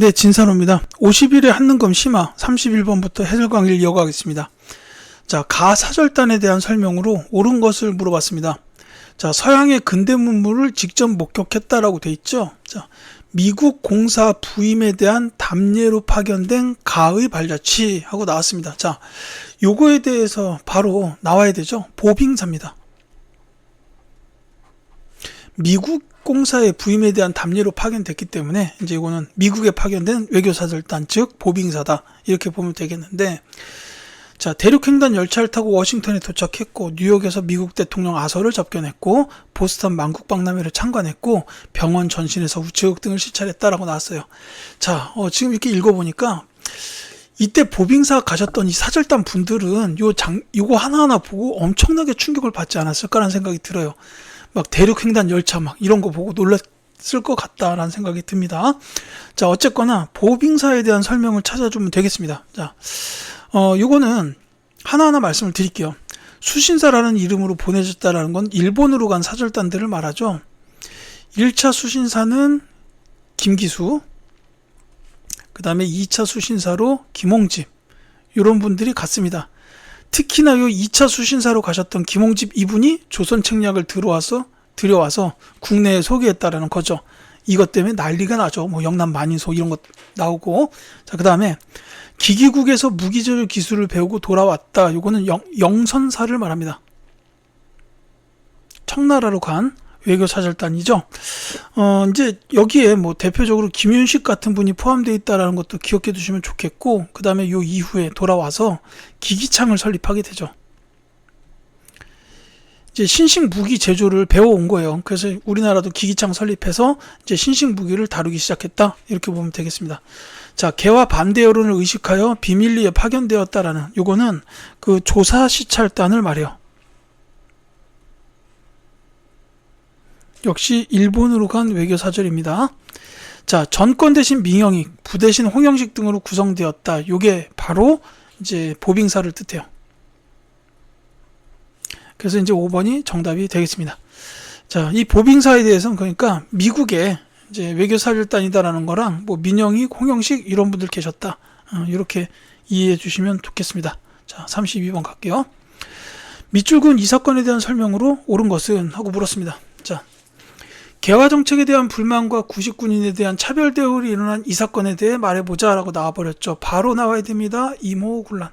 네, 진산호입니다. 50일의 한능검 심화 31번부터 해설 강의를 이어가겠습니다. 자, 가 사절단에 대한 설명으로 옳은 것을 물어봤습니다. 자, 서양의 근대 문물을 직접 목격했다라고 돼 있죠. 자, 미국 공사 부임에 대한 담례로 파견된 가의 발자취 하고 나왔습니다. 자, 요거에 대해서 바로 나와야 되죠. 보빙사입니다. 미국 공사의 부임에 대한 담례로 파견됐기 때문에 이제 이거는 미국에 파견된 외교사절단 즉 보빙사다 이렇게 보면 되겠는데 자 대륙횡단 열차를 타고 워싱턴에 도착했고 뉴욕에서 미국 대통령 아서를 접견했고 보스턴 만국박람회를 참관했고 병원 전신에서 우체국 등을 시찰했다라고 나왔어요. 자 어, 지금 이렇게 읽어보니까 이때 보빙사 가셨던 이 사절단 분들은 요 장, 요거 하나하나 보고 엄청나게 충격을 받지 않았을까라는 생각이 들어요. 막 대륙 횡단 열차 막 이런 거 보고 놀랐을 것 같다라는 생각이 듭니다. 자, 어쨌거나 보빙사에 대한 설명을 찾아주면 되겠습니다. 자, 어, 요거는 하나하나 말씀을 드릴게요. 수신사라는 이름으로 보내졌다라는 건 일본으로 간 사절단들을 말하죠. 1차 수신사는 김기수, 그 다음에 2차 수신사로 김홍집, 이런 분들이 갔습니다. 특히나 요 2차 수신사로 가셨던 김홍집 이분이 조선 책략을 들어와서 들여와서 국내에 소개했다라는 거죠. 이것 때문에 난리가 나죠. 뭐 영남 만인소 이런 것 나오고 자 그다음에 기기국에서 무기 조절 기술을 배우고 돌아왔다. 요거는 영, 영선사를 말합니다. 청나라로 간 외교 사절단이죠. 어, 이제 여기에 뭐 대표적으로 김윤식 같은 분이 포함되어 있다라는 것도 기억해 두시면 좋겠고, 그 다음에 요 이후에 돌아와서 기기창을 설립하게 되죠. 이제 신식 무기 제조를 배워온 거예요. 그래서 우리나라도 기기창 설립해서 이제 신식 무기를 다루기 시작했다. 이렇게 보면 되겠습니다. 자, 개와 반대 여론을 의식하여 비밀리에 파견되었다라는 요거는 그 조사 시찰단을 말해요. 역시 일본으로 간 외교 사절입니다. 자, 전권 대신 민영익, 부 대신 홍영식 등으로 구성되었다. 요게 바로 이제 보빙사를 뜻해요. 그래서 이제 5번이 정답이 되겠습니다. 자, 이 보빙사에 대해서는 그러니까 미국의 이제 외교사절단이다라는 거랑 뭐 민영익, 홍영식 이런 분들 계셨다. 어, 이렇게 이해해 주시면 좋겠습니다. 자, 32번 갈게요. 밑줄근 이 사건에 대한 설명으로 옳은 것은 하고 물었습니다. 자, 개화 정책에 대한 불만과 구식군인에 대한 차별 대우를 일어난 이 사건에 대해 말해보자라고 나와버렸죠. 바로 나와야 됩니다. 이모 군란.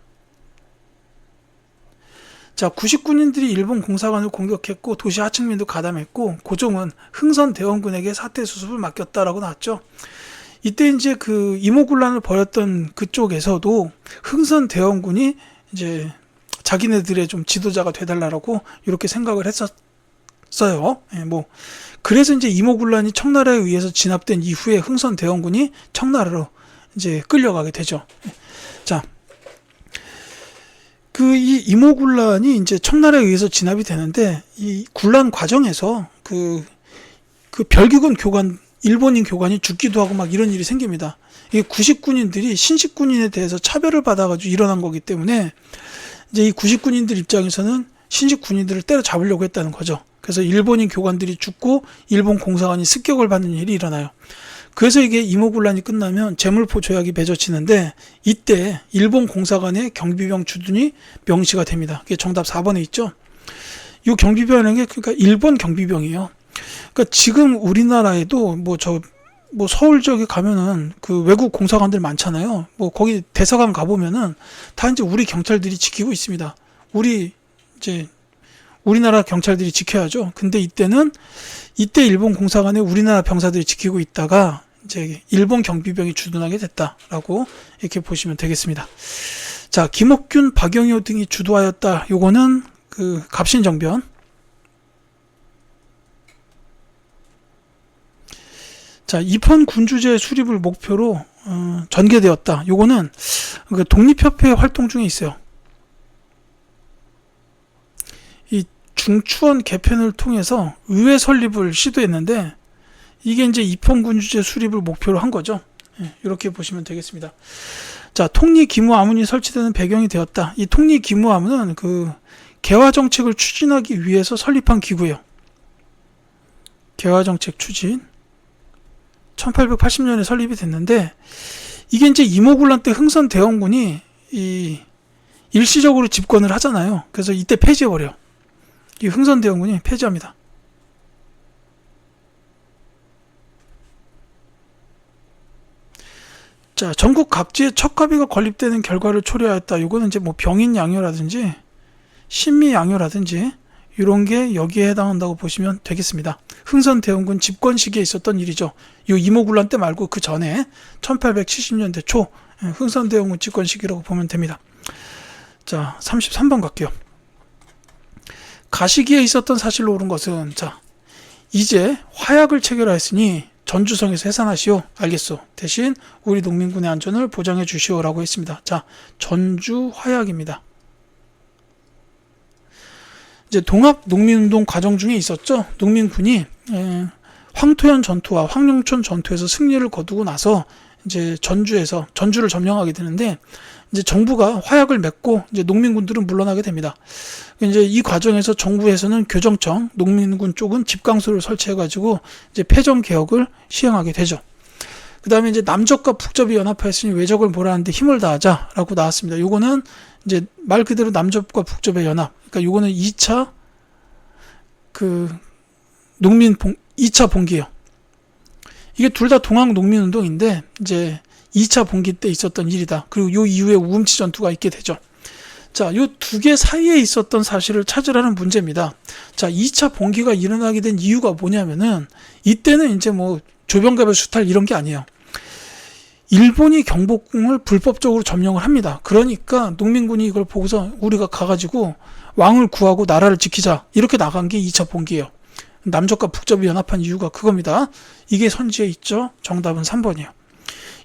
자, 구식군인들이 일본 공사관을 공격했고 도시 하층민도 가담했고 고종은 흥선 대원군에게 사태 수습을 맡겼다라고 나왔죠. 이때 이제 그 이모군란을 벌였던 그쪽에서도 흥선 대원군이 이제 자기네들의 좀 지도자가 되달라고 이렇게 생각을 했었어요. 예, 뭐 그래서 이제 이모군란이 청나라에 의해서 진압된 이후에 흥선 대원군이 청나라로 이제 끌려가게 되죠. 자, 그 이 이모군란이 이제 청나라에 의해서 진압이 되는데 이 군란 과정에서 그, 그 별기군 교관, 일본인 교관이 죽기도 하고 막 이런 일이 생깁니다. 이게 구식군인들이 신식군인에 대해서 차별을 받아가지고 일어난 거기 때문에 이제 이 구식군인들 입장에서는 신식군인들을 때려잡으려고 했다는 거죠. 그래서 일본인 교관들이 죽고 일본 공사관이 습격을 받는 일이 일어나요. 그래서 이게 이모군란이 끝나면 재물포 조약이 맺어지는데 이때 일본 공사관의 경비병 주둔이 명시가 됩니다. 그게 정답 4번에 있죠. 이 경비병이 그러니까 일본 경비병이에요. 그러니까 지금 우리나라에도 뭐저뭐 서울 저기 가면은 그 외국 공사관들 많잖아요. 뭐 거기 대사관 가 보면은 다 이제 우리 경찰들이 지키고 있습니다. 우리 이제 우리나라 경찰들이 지켜야죠. 근데 이때는 이때 일본 공사관에 우리나라 병사들이 지키고 있다가 이제 일본 경비병이 주둔하게 됐다라고 이렇게 보시면 되겠습니다. 자, 김옥균, 박영효 등이 주도하였다. 요거는 그 갑신정변. 자, 입헌 군주제 수립을 목표로 어, 전개되었다. 요거는 그 독립협회 활동 중에 있어요. 중추원 개편을 통해서 의회 설립을 시도했는데 이게 이제 입헌군주제 수립을 목표로 한 거죠. 예, 이렇게 보시면 되겠습니다. 자, 통리기무아문이 설치되는 배경이 되었다. 이 통리기무아문은 그 개화 정책을 추진하기 위해서 설립한 기구예요. 개화 정책 추진. 1880년에 설립이 됐는데 이게 이제 이모군란 때 흥선 대원군이 이 일시적으로 집권을 하잖아요. 그래서 이때 폐지해 버려. 이 흥선 대원군이 폐지합니다. 자, 전국 각지에 척가비가 건립되는 결과를 초래하였다. 이거는 이제 뭐 병인 양요라든지 신미 양요라든지 이런 게 여기에 해당한다고 보시면 되겠습니다. 흥선 대원군 집권 시기에 있었던 일이죠. 이 이모군란 때 말고 그 전에 1870년대 초 예, 흥선 대원군 집권 시기라고 보면 됩니다. 자, 33번 갈게요. 가시기에 있었던 사실로 옳은 것은 자, 이제 화약을 체결하였으니 전주성에서 해산하시오. 알겠소. 대신 우리 농민군의 안전을 보장해 주시오라고 했습니다. 자, 전주 화약입니다. 이제 동학 농민운동 과정 중에 있었죠. 농민군이 에, 황토현 전투와 황룡촌 전투에서 승리를 거두고 나서 이제 전주에서 전주를 점령하게 되는데 이제 정부가 화약을 맺고 이제 농민군들은 물러나게 됩니다. 이제 이 과정에서 정부에서는 교정청, 농민군 쪽은 집강소를 설치해 가지고 이제 패전 개혁을 시행하게 되죠. 그 다음에 이제 남적과 북적이 연합하였으니 외적을 몰아하는데 힘을 다하자라고 나왔습니다. 요거는 이제 말 그대로 남적과 북적의 연합. 그러니까 요거는 2차 그 농민 봉 2차 봉기예요. 이게 둘 다 동학 농민 운동인데 이제 2차 봉기 때 있었던 일이다. 그리고 요 이후에 우금치 전투가 있게 되죠. 자, 요 두 개 사이에 있었던 사실을 찾으라는 문제입니다. 자, 2차 봉기가 일어나게 된 이유가 뭐냐면은 이때는 이제 뭐 조병갑의 수탈 이런 게 아니에요. 일본이 경복궁을 불법적으로 점령을 합니다. 그러니까 농민군이 이걸 보고서 우리가 가가지고 왕을 구하고 나라를 지키자 이렇게 나간 게 2차 봉기예요. 남적과 북적이 연합한 이유가 그겁니다. 이게 선지에 있죠. 정답은 3번이에요.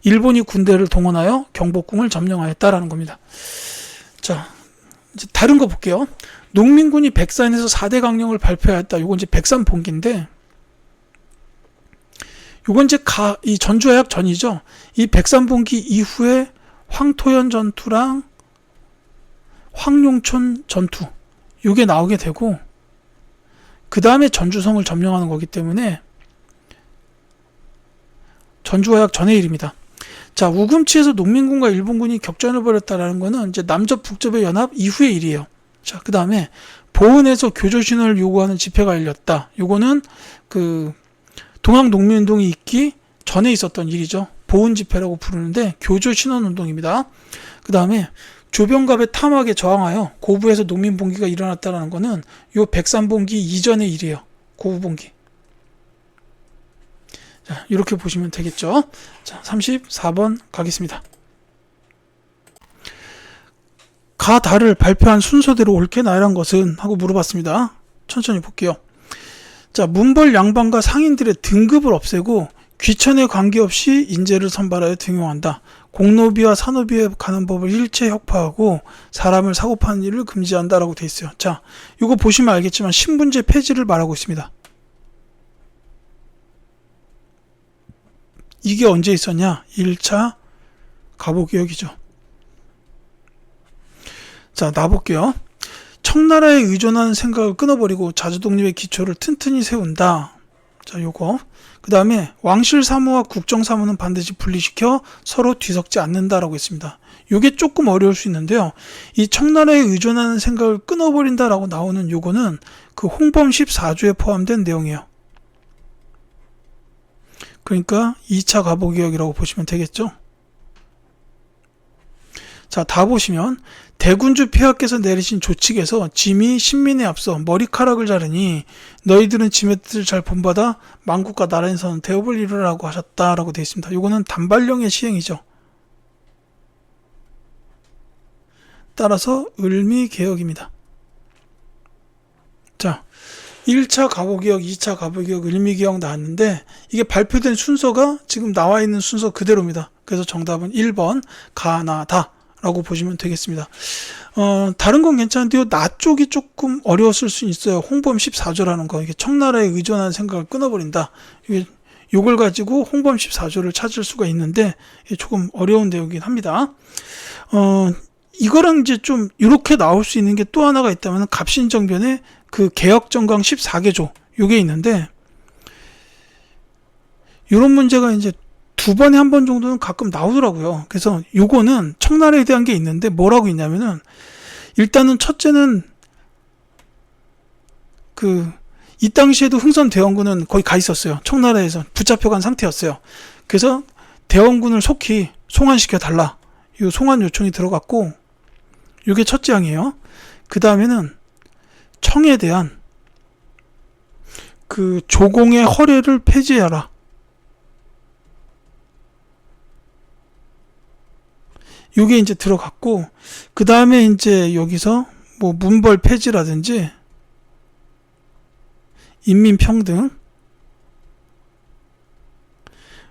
일본이 군대를 동원하여 경복궁을 점령하였다라는 겁니다. 자, 이제 다른 거 볼게요. 농민군이 백산에서 4대 강령을 발표하였다. 이건 이제 백산 봉기인데 요건 이제 가, 이 전주화약 전이죠. 이 백산 봉기 이후에 황토현 전투랑 황룡촌 전투 요게 나오게 되고 그 다음에 전주성을 점령하는 거기 때문에 전주화약 전의 일입니다. 자 우금치에서 농민군과 일본군이 격전을 벌였다라는 거는 이제 남접 북접의 연합 이후의 일이에요. 자 그 다음에 보은에서 교조 신호를 요구하는 집회가 열렸다. 요거는 그 동학 농민운동이 있기 전에 있었던 일이죠. 보훈 집회라고 부르는데 교조 신원 운동입니다. 그 다음에 조병갑의 탐악에 저항하여 고부에서 농민봉기가 일어났다는 것은 요 백산봉기 이전의 일이에요. 고부봉기. 자, 이렇게 보시면 되겠죠. 자, 34번 가겠습니다. 가다를 발표한 순서대로 옳게 나열한 것은 하고 물어봤습니다. 천천히 볼게요. 자, 문벌 양반과 상인들의 등급을 없애고 귀천에 관계없이 인재를 선발하여 등용한다. 공노비와 산노비에 가는 법을 일체 혁파하고 사람을 사고 파는 일을 금지한다라고 돼 있어요. 자, 이거 보시면 알겠지만 신분제 폐지를 말하고 있습니다. 이게 언제 있었냐? 1차 가보기역이죠. 자, 나볼게요. 청나라에 의존하는 생각을 끊어버리고 자주독립의 기초를 튼튼히 세운다. 자, 요거. 그 다음에 왕실 사무와 국정 사무는 반드시 분리시켜 서로 뒤섞지 않는다라고 했습니다. 요게 조금 어려울 수 있는데요. 이 청나라에 의존하는 생각을 끊어버린다라고 나오는 요거는 그 홍범 14조에 포함된 내용이에요. 그러니까 2차 가보기역이라고 보시면 되겠죠. 자, 다 보시면 대군주 폐하께서 내리신 조칙에서 짐이 신민에 앞서 머리카락을 자르니 너희들은 짐의 뜻을 잘 본받아 만국과 나라에서는 대업을 이루라고 하셨다라고 되어 있습니다. 이거는 단발령의 시행이죠. 따라서 을미 개혁입니다. 자, 1차 가보기역, 2차 가보기역, 을미개혁 나왔는데 이게 발표된 순서가 지금 나와 있는 순서 그대로입니다. 그래서 정답은 1번 가나다. 라고 보시면 되겠습니다. 어, 다른 건 괜찮은데요. 나 쪽이 조금 어려웠을 수 있어요. 홍범 14조라는 거. 이게 청나라에 의존하는 생각을 끊어버린다. 이게 요걸 가지고 홍범 14조를 찾을 수가 있는데 조금 어려운 내용이긴 합니다. 어, 이거랑 이제 좀 이렇게 나올 수 있는 게 또 하나가 있다면 갑신정변의 그 개혁정강 14개조 요게 있는데 이런 문제가 이제 두 번에 한 번 정도는 가끔 나오더라고요. 그래서 요거는 청나라에 대한 게 있는데 뭐라고 있냐면은 일단은 첫째는 그 이 당시에도 흥선 대원군은 거의 가 있었어요. 청나라에서 붙잡혀간 상태였어요. 그래서 대원군을 속히 송환시켜 달라. 요 송환 요청이 들어갔고 요게 첫째 항이에요. 그 다음에는 청에 대한 그 조공의 허례를 폐지하라. 요게 이제 들어갔고 그 다음에 이제 여기서 뭐 문벌 폐지라든지 인민평등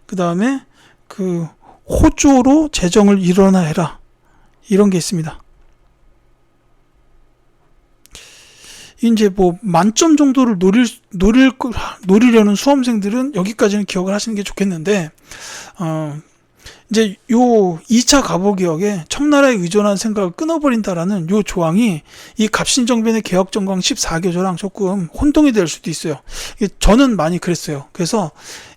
그 다음에 그 호조로 재정을 일어나해라 이런 게 있습니다. 이제 뭐 만점 정도를 노릴 노릴 거- 노리려는 수험생들은 여기까지는 기억을 하시는 게 좋겠는데 어 이제 요 2차 가보기역에 청나라에 의존한 생각을 끊어버린다라는 요 조항이 이 갑신정변의 개혁정강 14교조랑 조금 혼동이 될 수도 있어요. 저는 많이 그랬어요. 그래서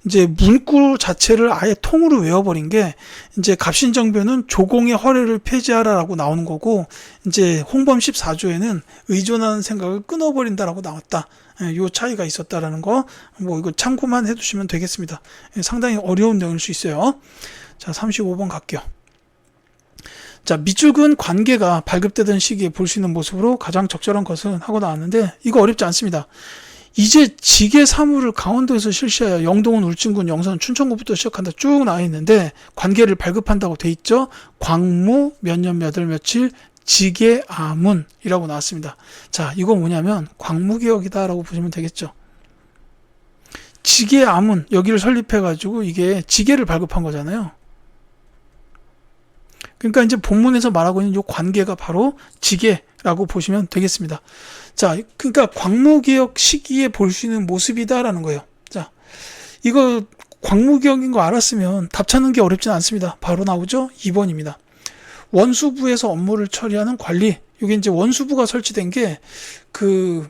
이제 문구 자체를 아예 통으로 외워버린 게 이제 갑신정변은 조공의 허례를 폐지하라라고 나오는 거고 이제 홍범 14조에는 의존하는 생각을 끊어버린다라고 나왔다. 예, 요 차이가 있었다라는 거 뭐 이거 참고만 해두시면 되겠습니다. 예, 상당히 어려운 내용일 수 있어요. 자, 35번 갈게요. 자, 밑줄근 관계가 발급되던 시기에 볼 수 있는 모습으로 가장 적절한 것은 하고 나왔는데 이거 어렵지 않습니다. 이제 지계 사무를 강원도에서 실시하여 영동은 울진군, 영서는 춘천군부터 시작한다 쭉 나와 있는데 관계를 발급한다고 돼 있죠. 광무 몇 년 몇 월 며칠 지계 아문이라고 나왔습니다. 자, 이거 뭐냐면 광무 개혁이다라고 보시면 되겠죠. 지계 아문 여기를 설립해 가지고 이게 지계를 발급한 거잖아요. 그러니까 이제 본문에서 말하고 있는 이 관계가 바로 지계라고 보시면 되겠습니다. 자, 그러니까 광무개혁 시기에 볼 수 있는 모습이다라는 거예요. 자, 이거 광무개혁인 거 알았으면 답 찾는 게 어렵진 않습니다. 바로 나오죠? 2번입니다. 원수부에서 업무를 처리하는 관리. 이게 이제 원수부가 설치된 게 그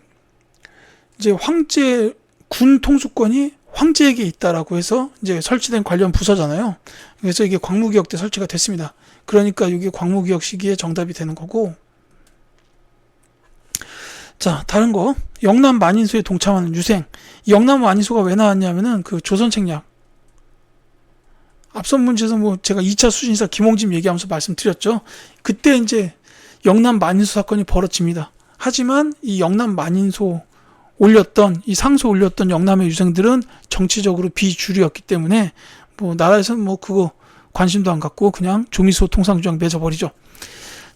이제 황제 군 통수권이 황제에게 있다라고 해서 이제 설치된 관련 부서잖아요. 그래서 이게 광무개혁 때 설치가 됐습니다. 그러니까 이게 광무개혁 시기에 정답이 되는 거고. 자, 다른 거. 영남 만인소에 동참하는 유생. 이 영남 만인소가 왜 나왔냐면은 그 조선 책략. 앞선 문제에서 뭐 제가 2차 수신사 김홍진 얘기하면서 말씀드렸죠. 그때 이제 영남 만인소 사건이 벌어집니다. 하지만 이 영남 만인소 올렸던 이 상소 올렸던 영남의 유생들은 정치적으로 비주류였기 때문에 뭐 나라에서는 뭐 그거 관심도 안 갖고 그냥 조미소 통상주장 맺어버리죠.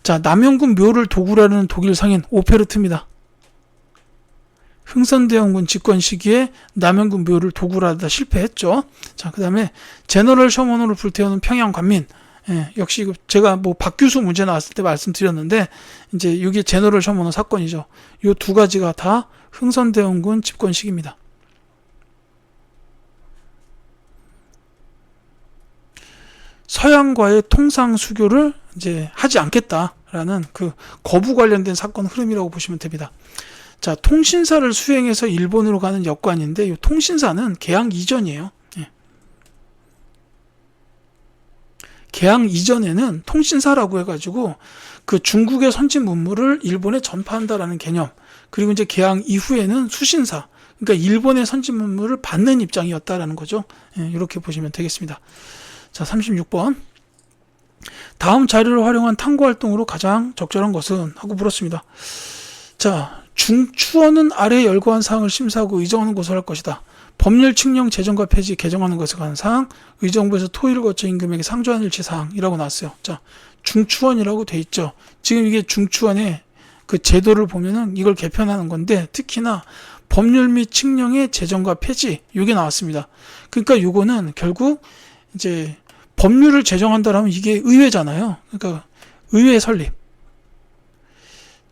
자 남영군 묘를 도굴하려는 독일 상인 오페르트입니다. 흥선대원군 집권 시기에 남영군 묘를 도굴하다 실패했죠. 자 그 다음에 제너럴 셔먼호를 불태우는 평양 관민. 예, 역시 제가 뭐 박규수 문제 나왔을 때 말씀드렸는데 이제 이게 제너럴 셔먼호 사건이죠. 요 두 가지가 다 흥선대원군 집권 시기입니다. 서양과의 통상 수교를 이제 하지 않겠다라는 그 거부 관련된 사건 흐름이라고 보시면 됩니다. 자, 통신사를 수행해서 일본으로 가는 역관인데 이 통신사는 개항 이전이에요. 예. 개항 이전에는 통신사라고 해가지고 그 중국의 선진 문물을 일본에 전파한다라는 개념. 그리고 이제 개항 이후에는 수신사. 그러니까 일본의 선진 문물을 받는 입장이었다라는 거죠. 예, 이렇게 보시면 되겠습니다. 자, 36번. 다음 자료를 활용한 탐구 활동으로 가장 적절한 것은 하고 물었습니다. 자, 중추원은 아래 열거한 사항을 심사하고 의정하는 것을 할 것이다. 법률 측령 재정과 폐지 개정하는 것에 관한 사항, 의정부에서 토의를 거쳐 임금에게 상조한 일치 사항이라고 나왔어요. 자, 중추원이라고 돼 있죠. 지금 이게 중추원의 그 제도를 보면은 이걸 개편하는 건데 특히나 법률 및 측령의 재정과 폐지 이게 나왔습니다. 그러니까 요거는 결국 이제 법률을 제정한다라면 이게 의회잖아요. 그러니까 의회 설립.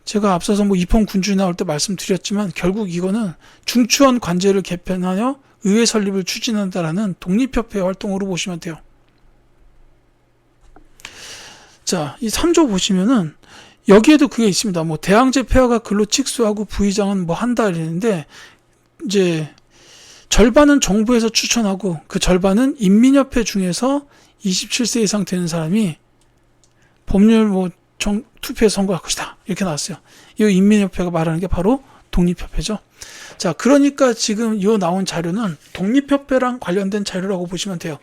제가 앞서서 뭐 입헌 군주에 나올 때 말씀드렸지만 결국 이거는 중추원 관제를 개편하여 의회 설립을 추진한다라는 독립협회 활동으로 보시면 돼요. 자, 이 3조 보시면은 여기에도 그게 있습니다. 뭐 대항제 폐하가 근로 직수하고 부의장은 뭐 한다 이랬는데 이제 절반은 정부에서 추천하고 그 절반은 인민협회 중에서 27세 이상 되는 사람이 법률 뭐 정, 투표에 선거할 것이다. 이렇게 나왔어요. 이 인민협회가 말하는 게 바로 독립협회죠. 자, 그러니까 지금 이 나온 자료는 독립협회랑 관련된 자료라고 보시면 돼요.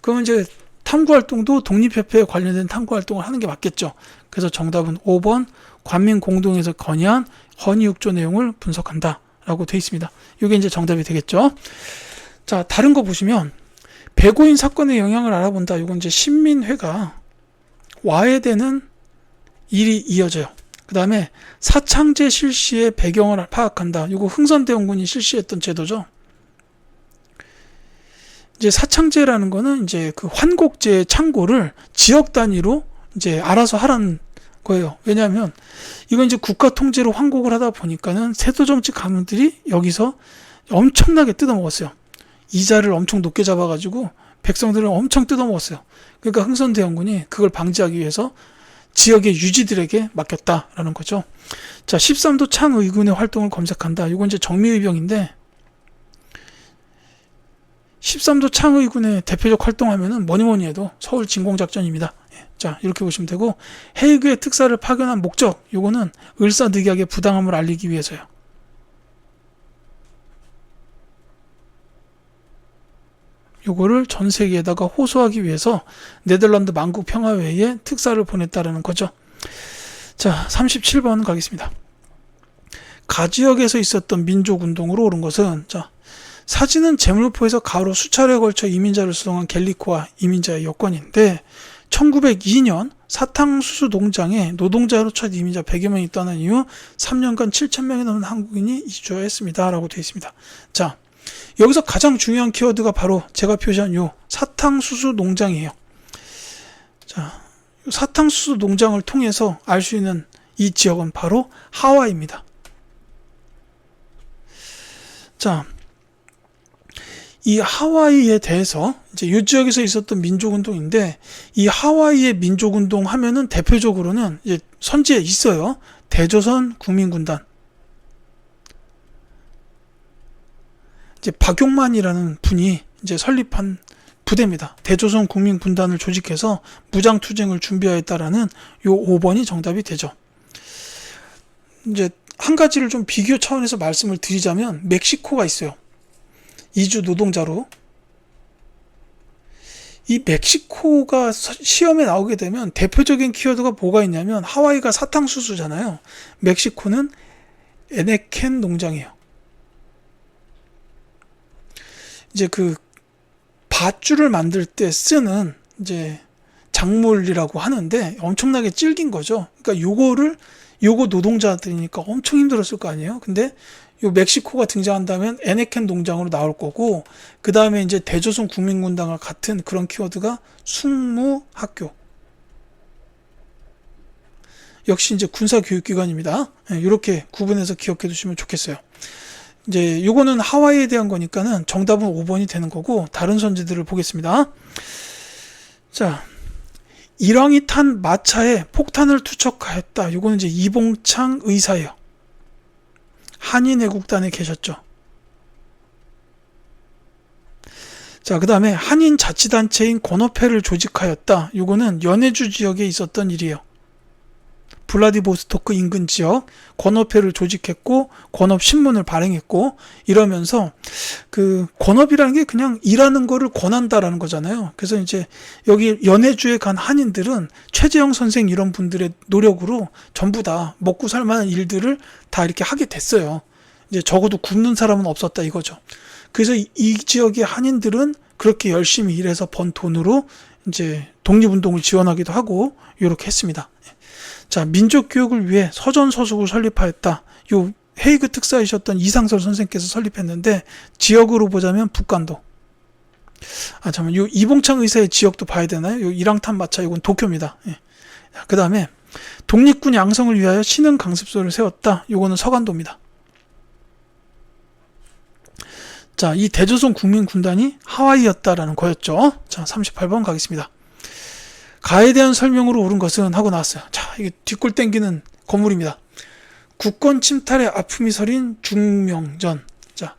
그러면 이제 탐구활동도 독립협회에 관련된 탐구활동을 하는 게 맞겠죠. 그래서 정답은 5번 관민공동에서 건의한 헌의육조 내용을 분석한다. 라고 돼 있습니다. 이게 이제 정답이 되겠죠. 자, 다른 거 보시면 배고인 사건의 영향을 알아본다. 이건 이제 신민회가 와해되는 일이 이어져요. 그 다음에 사창제 실시의 배경을 파악한다. 이거 흥선대원군이 실시했던 제도죠. 이제 사창제라는 거는 이제 그 환곡제 창고를 지역 단위로 이제 알아서 하라는 거예요. 왜냐하면 이건 이제 국가 통제로 환곡을 하다 보니까는 세도 정치 가문들이 여기서 엄청나게 뜯어먹었어요. 이자를 엄청 높게 잡아가지고 백성들을 엄청 뜯어먹었어요. 그러니까 흥선대원군이 그걸 방지하기 위해서 지역의 유지들에게 맡겼다라는 거죠. 자, 13도 창의군의 활동을 검색한다. 이건 이제 정미의병인데 13도 창의군의 대표적 활동하면은 뭐니 뭐니 해도 서울 진공작전입니다. 예, 자, 이렇게 보시면 되고 헤이그의 특사를 파견한 목적, 요거는 을사늑약의 부당함을 알리기 위해서요. 요거를 전 세계에다가 호소하기 위해서 네덜란드 만국 평화회의에 특사를 보냈다라는 거죠. 자, 37번 가겠습니다. 가지역에서 있었던 민족운동으로 오른 것은 자, 사진은 제물포에서 가로 수차례에 걸쳐 이민자를 수송한 갤리코와 이민자의 여권인데 1902년 사탕수수 농장에 노동자로 첫 이민자 100여 명이 떠난 이후 3년간 7천 명이 넘는 한국인이 이주했습니다. 라고 되어 있습니다. 자, 여기서 가장 중요한 키워드가 바로 제가 표시한 요 사탕수수 농장이에요. 자, 사탕수수 농장을 통해서 알 수 있는 이 지역은 바로 하와이입니다. 자, 이 하와이에 대해서 이제 이 지역에서 있었던 민족운동인데 이 하와이의 민족운동 하면은 대표적으로는 이제 선지에 있어요. 대조선 국민군단. 이제 박용만이라는 분이 이제 설립한 부대입니다. 대조선 국민군단을 조직해서 무장투쟁을 준비하였다라는 요 5번이 정답이 되죠. 이제 한 가지를 좀 비교 차원에서 말씀을 드리자면 멕시코가 있어요. 이주 노동자로 이 멕시코가 시험에 나오게 되면 대표적인 키워드가 뭐가 있냐면 하와이가 사탕수수잖아요. 멕시코는 에네켄 농장이에요. 이제 그 밧줄을 만들 때 쓰는 이제 작물이라고 하는데 엄청나게 질긴 거죠. 그러니까 요거를 요거 노동자들이니까 엄청 힘들었을 거 아니에요. 근데 요 멕시코가 등장한다면 에네켄 농장으로 나올 거고 그 다음에 이제 대조선 국민군당과 같은 그런 키워드가 숙무학교 역시 이제 군사교육기관입니다. 이렇게 구분해서 기억해 두시면 좋겠어요. 이제 요거는 하와이에 대한 거니까는 정답은 5번이 되는 거고 다른 선지들을 보겠습니다. 자, 일왕이 탄 마차에 폭탄을 투척하였다. 요거는 이제 이봉창 의사예요. 한인애국단에 계셨죠. 자, 그 다음에 한인 자치단체인 권업회를 조직하였다. 요거는 연해주 지역에 있었던 일이에요. 블라디보스토크 인근 지역 권업회를 조직했고 권업 신문을 발행했고 이러면서 그 권업이라는 게 그냥 일하는 거를 권한다라는 거잖아요. 그래서 이제 여기 연해주에 간 한인들은 최재형 선생 이런 분들의 노력으로 전부 다 먹고 살 만한 일들을 다 이렇게 하게 됐어요. 이제 적어도 굶는 사람은 없었다 이거죠. 그래서 이, 이 지역의 한인들은 그렇게 열심히 일해서 번 돈으로 이제 독립운동을 지원하기도 하고 이렇게 했습니다. 자, 민족 교육을 위해 서전 서숙을 설립하였다. 요 헤이그 특사이셨던 이상설 선생께서 설립했는데 지역으로 보자면 북간도. 아 잠깐 요 이봉창 의사의 지역도 봐야 되나요? 요 이랑탄 마차 이건 도쿄입니다. 예. 그 다음에 독립군 양성을 위하여 신흥 강습소를 세웠다. 요거는 서간도입니다. 자, 이 대조선 국민군단이 하와이였다라는 거였죠. 자, 38번 가겠습니다. 가에 대한 설명으로 옳은 것은 하고 나왔어요. 자, 이게 뒷골 땡기는 건물입니다. 국권 침탈의 아픔이 서린 중명전. 자,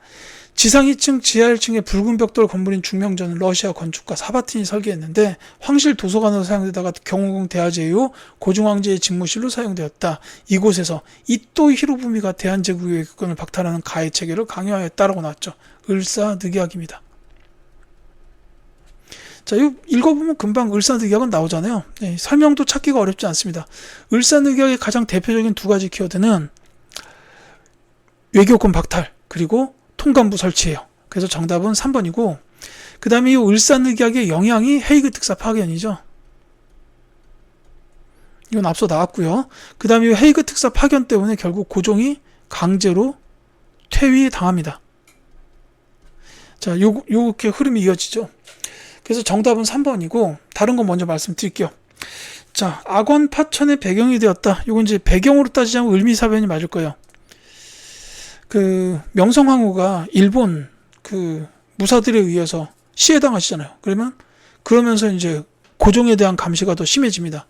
지상 2층, 지하 1층에 붉은 벽돌 건물인 중명전은 러시아 건축가 사바틴이 설계했는데 황실 도서관으로 사용되다가 경호궁 대화제 이후 고종황제의 집무실로 사용되었다. 이곳에서 이토 히로부미가 대한제국의 외교권을 박탈하는 가해 체계를 강요하였다라고 나왔죠. 을사늑약입니다. 자, 이거 읽어보면 금방 을사늑약은 나오잖아요. 네, 설명도 찾기가 어렵지 않습니다. 을사늑약의 가장 대표적인 두 가지 키워드는 외교권 박탈 그리고 통감부 설치예요. 그래서 정답은 3번이고 그 다음에 이 을사늑약의 영향이 헤이그 특사 파견이죠. 이건 앞서 나왔고요. 그 다음에 이 헤이그 특사 파견 때문에 결국 고종이 강제로 퇴위 당합니다. 자, 요, 요렇게 흐름이 이어지죠. 그래서 정답은 3번이고 다른 거 먼저 말씀드릴게요. 자, 악원 파천의 배경이 되었다. 요건 이제 배경으로 따지자면 을미사변이 맞을 거예요. 그 명성황후가 일본 그 무사들에 의해서 시해당하시잖아요. 그러면 그러면서 이제 고종에 대한 감시가 더 심해집니다.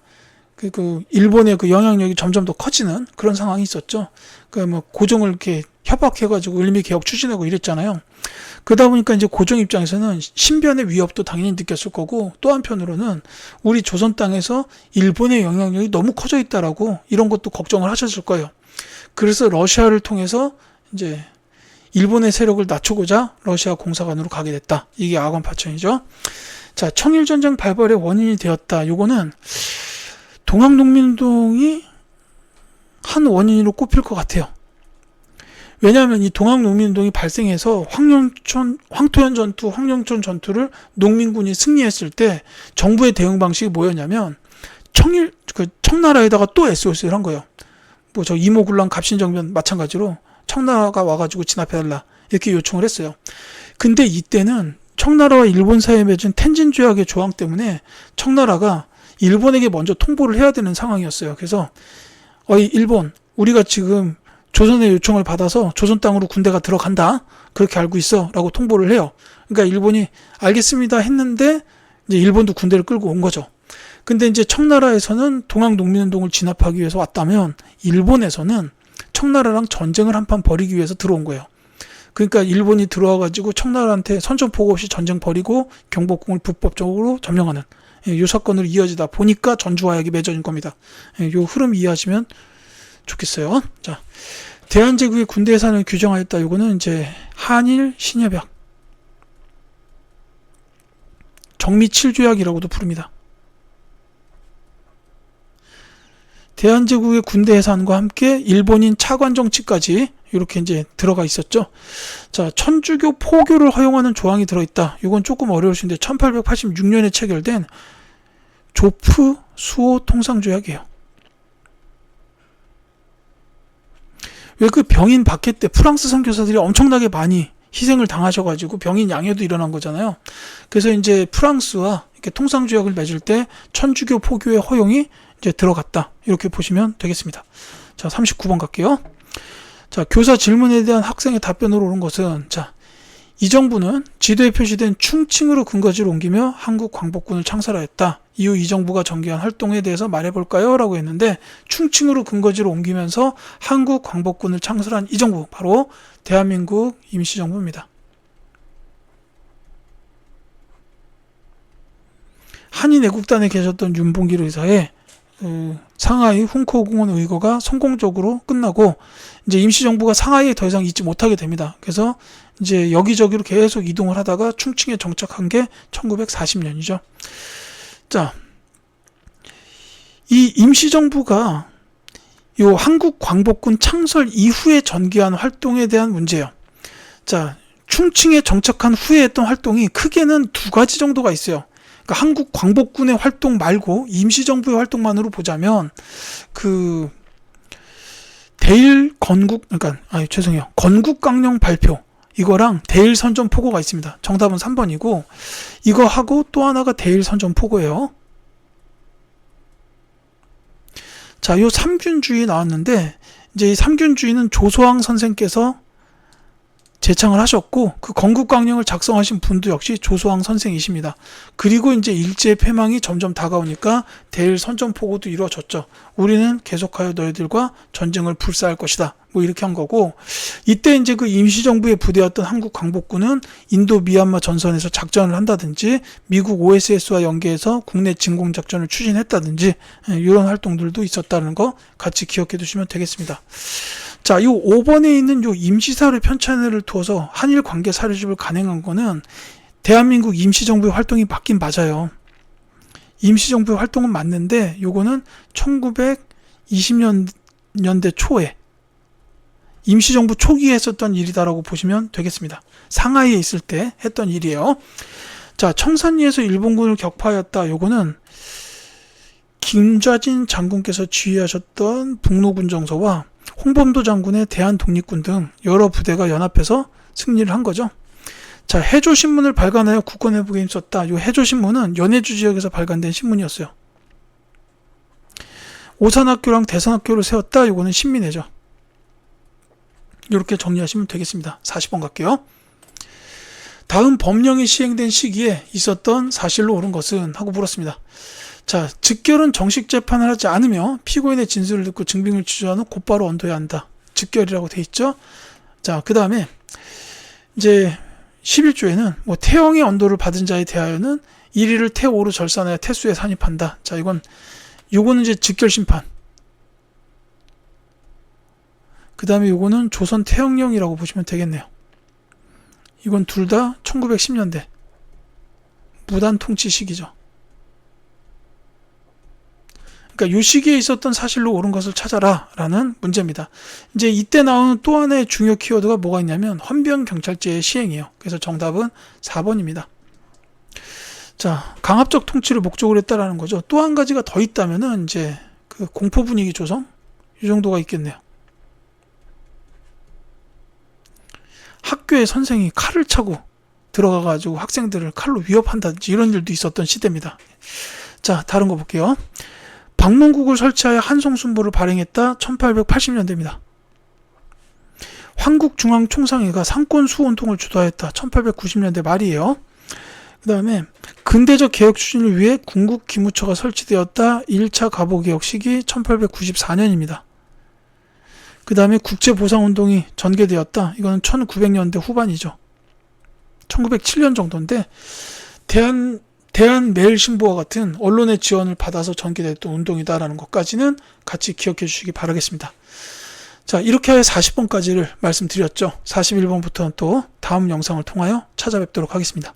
그, 그 일본의 그 영향력이 점점 더 커지는 그런 상황이 있었죠. 그뭐 고종을 이렇게 협박해가지고 을미 개혁 추진하고 이랬잖아요. 그러다 보니까 이제 고종 입장에서는 신변의 위협도 당연히 느꼈을 거고 또 한편으로는 우리 조선 땅에서 일본의 영향력이 너무 커져 있다라고 이런 것도 걱정을 하셨을 거예요. 그래서 러시아를 통해서 이제 일본의 세력을 낮추고자 러시아 공사관으로 가게 됐다. 이게 아관 파천이죠. 자, 청일 전쟁 발발의 원인이 되었다. 요거는 동학농민운동이 한 원인으로 꼽힐 것 같아요. 왜냐하면 이 동학농민운동이 발생해서 황룡촌, 황토현 전투, 황룡촌 전투를 농민군이 승리했을 때 정부의 대응 방식이 뭐였냐면 청일, 그 청나라에다가 또 SOS를 한 거예요. 뭐 저 이모군란 갑신정변 마찬가지로 청나라가 와가지고 진압해달라 이렇게 요청을 했어요. 근데 이때는 청나라와 일본 사이에 맺은 텐진 조약의 조항 때문에 청나라가 일본에게 먼저 통보를 해야 되는 상황이었어요. 그래서 어이 일본 우리가 지금 조선의 요청을 받아서 조선 땅으로 군대가 들어간다 그렇게 알고 있어라고 통보를 해요. 그러니까 일본이 알겠습니다 했는데 이제 일본도 군대를 끌고 온 거죠. 근데 이제 청나라에서는 동학 농민운동을 진압하기 위해서 왔다면 일본에서는 청나라랑 전쟁을 한판 벌이기 위해서 들어온 거예요. 그러니까 일본이 들어와 가지고 청나라한테 선전포고 없이 전쟁 벌이고 경복궁을 불법적으로 점령하는 예, 이 사건으로 이어지다 보니까 전주화약이 맺어진 겁니다. 이 흐름 이해하시면 좋겠어요. 자, 대한제국의 군대 예산을 규정하였다. 이거는 이제 한일 신협약 정미 7조약이라고도 부릅니다. 대한제국의 군대 예산과 함께 일본인 차관 정치까지 이렇게 이제 들어가 있었죠. 자, 천주교 포교를 허용하는 조항이 들어있다. 이건 조금 어려울 수 있는데 1886년에 체결된 조프 수호 통상조약이에요. 왜 그 병인 박해 때 프랑스 선교사들이 엄청나게 많이 희생을 당하셔가지고 병인 양해도 일어난 거잖아요. 그래서 이제 프랑스와 이렇게 통상조약을 맺을 때 천주교 포교의 허용이 이제 들어갔다. 이렇게 보시면 되겠습니다. 자, 39번 갈게요. 자, 교사 질문에 대한 학생의 답변으로 오는 것은 자, 이 정부는 지도에 표시된 충칭으로 근거지를 옮기며 한국 광복군을 창설하였다. 이후 이 정부가 전개한 활동에 대해서 말해볼까요? 라고 했는데 충칭으로 근거지를 옮기면서 한국 광복군을 창설한 이 정부 바로 대한민국 임시정부입니다. 한인 애국단에 계셨던 윤봉길 의사의 그 상하이 훈코공원 의거가 성공적으로 끝나고 이제 임시정부가 상하이에 더 이상 있지 못하게 됩니다. 그래서 이제 여기저기로 계속 이동을 하다가 충칭에 정착한 게 1940년이죠. 자, 이 임시정부가 요 한국 광복군 창설 이후에 전개한 활동에 대한 문제예요. 자, 충칭에 정착한 후에 했던 활동이 크게는 두 가지 정도가 있어요. 그러니까 한국 광복군의 활동 말고 임시정부의 활동만으로 보자면 그 대일 건국 그러니까 아 죄송해요 건국 강령 발표 이거랑 대일 선전 포고가 있습니다. 정답은 3번이고 이거 하고 또 하나가 대일 선전 포고예요. 자, 요 삼균주의 나왔는데 이제 이 삼균주의는 조소왕 선생께서 제창을 하셨고 그 건국강령을 작성하신 분도 역시 조소왕 선생이십니다. 그리고 이제 일제 폐망이 점점 다가오니까 대일 선전포고도 이루어졌죠. 우리는 계속하여 너희들과 전쟁을 불사할 것이다. 뭐뭐 이렇게 한 거고 이때 이제 그 임시정부의 부대였던 한국 광복군은 인도 미얀마 전선에서 작전을 한다든지 미국 OSS와 연계해서 국내 진공 작전을 추진했다든지 예, 이런 활동들도 있었다는 거 같이 기억해 두시면 되겠습니다. 자, 이 5번에 있는 요 임시사료 편찬을 두어서 한일 관계 사료집을 간행한 거는 대한민국 임시정부의 활동이 맞긴 맞아요. 임시정부의 활동은 맞는데 요거는 1920년대 초에 임시정부 초기에 했었던 일이다라고 보시면 되겠습니다. 상하이에 있을 때 했던 일이에요. 자, 청산리에서 일본군을 격파하였다. 요거는 김좌진 장군께서 지휘하셨던 북로군 정서와 홍범도 장군의 대한 독립군 등 여러 부대가 연합해서 승리를 한 거죠. 자, 해조 신문을 발간하여 국권 회복에 힘썼다. 요 해조 신문은 연해주 지역에서 발간된 신문이었어요. 오산학교랑 대산학교를 세웠다. 요거는 신민회죠. 이렇게 정리하시면 되겠습니다. 40번 갈게요. 다음 법령이 시행된 시기에 있었던 사실로 옳은 것은 하고 물었습니다. 자, 즉결은 정식 재판을 하지 않으며 피고인의 진술을 듣고 증빙을 후 곧바로 언도해야 한다. 즉결이라고 돼 있죠. 자, 그 다음에 이제 11조에는 뭐 태형의 언도를 받은 자에 대하여는 1위를 태오로 절산하여 태수에 산입한다. 자, 이건 요거는 이제 즉결 심판. 그 다음에 요거는 조선 태형령이라고 보시면 되겠네요. 이건 둘 다 1910년대 무단 통치 시기죠. 그러니까 요 시기에 있었던 사실로 옳은 것을 찾아라라는 문제입니다. 이제 이때 나오는 또 하나의 중요 키워드가 뭐가 있냐면 헌병 경찰제의 시행이에요. 그래서 정답은 4번입니다. 자, 강압적 통치를 목적으로 했다라는 거죠. 또 한 가지가 더 있다면은 이제 그 공포 분위기 조성 이 정도가 있겠네요. 학교에 선생이 칼을 차고 들어가 가지고 학생들을 칼로 위협한다든지 이런 일도 있었던 시대입니다. 자, 다른 거 볼게요. 방문국을 설치하여 한송순보를 발행했다. 1880년대입니다. 한국중앙총상회가 상권 수운동을 주도하였다. 1890년대 말이에요. 그 다음에 근대적 개혁 추진을 위해 군국 기무처가 설치되었다. 1차 가보개혁 시기 1894년입니다. 그 다음에 국제보상운동이 전개되었다. 이거는 1900년대 후반이죠. 1907년 정도인데 대한 대한 매일신보와 같은 언론의 지원을 받아서 전개됐던 운동이다라는 것까지는 같이 기억해 주시기 바라겠습니다. 자, 이렇게 하여 40번까지를 말씀드렸죠. 41번부터는 또 다음 영상을 통하여 찾아뵙도록 하겠습니다.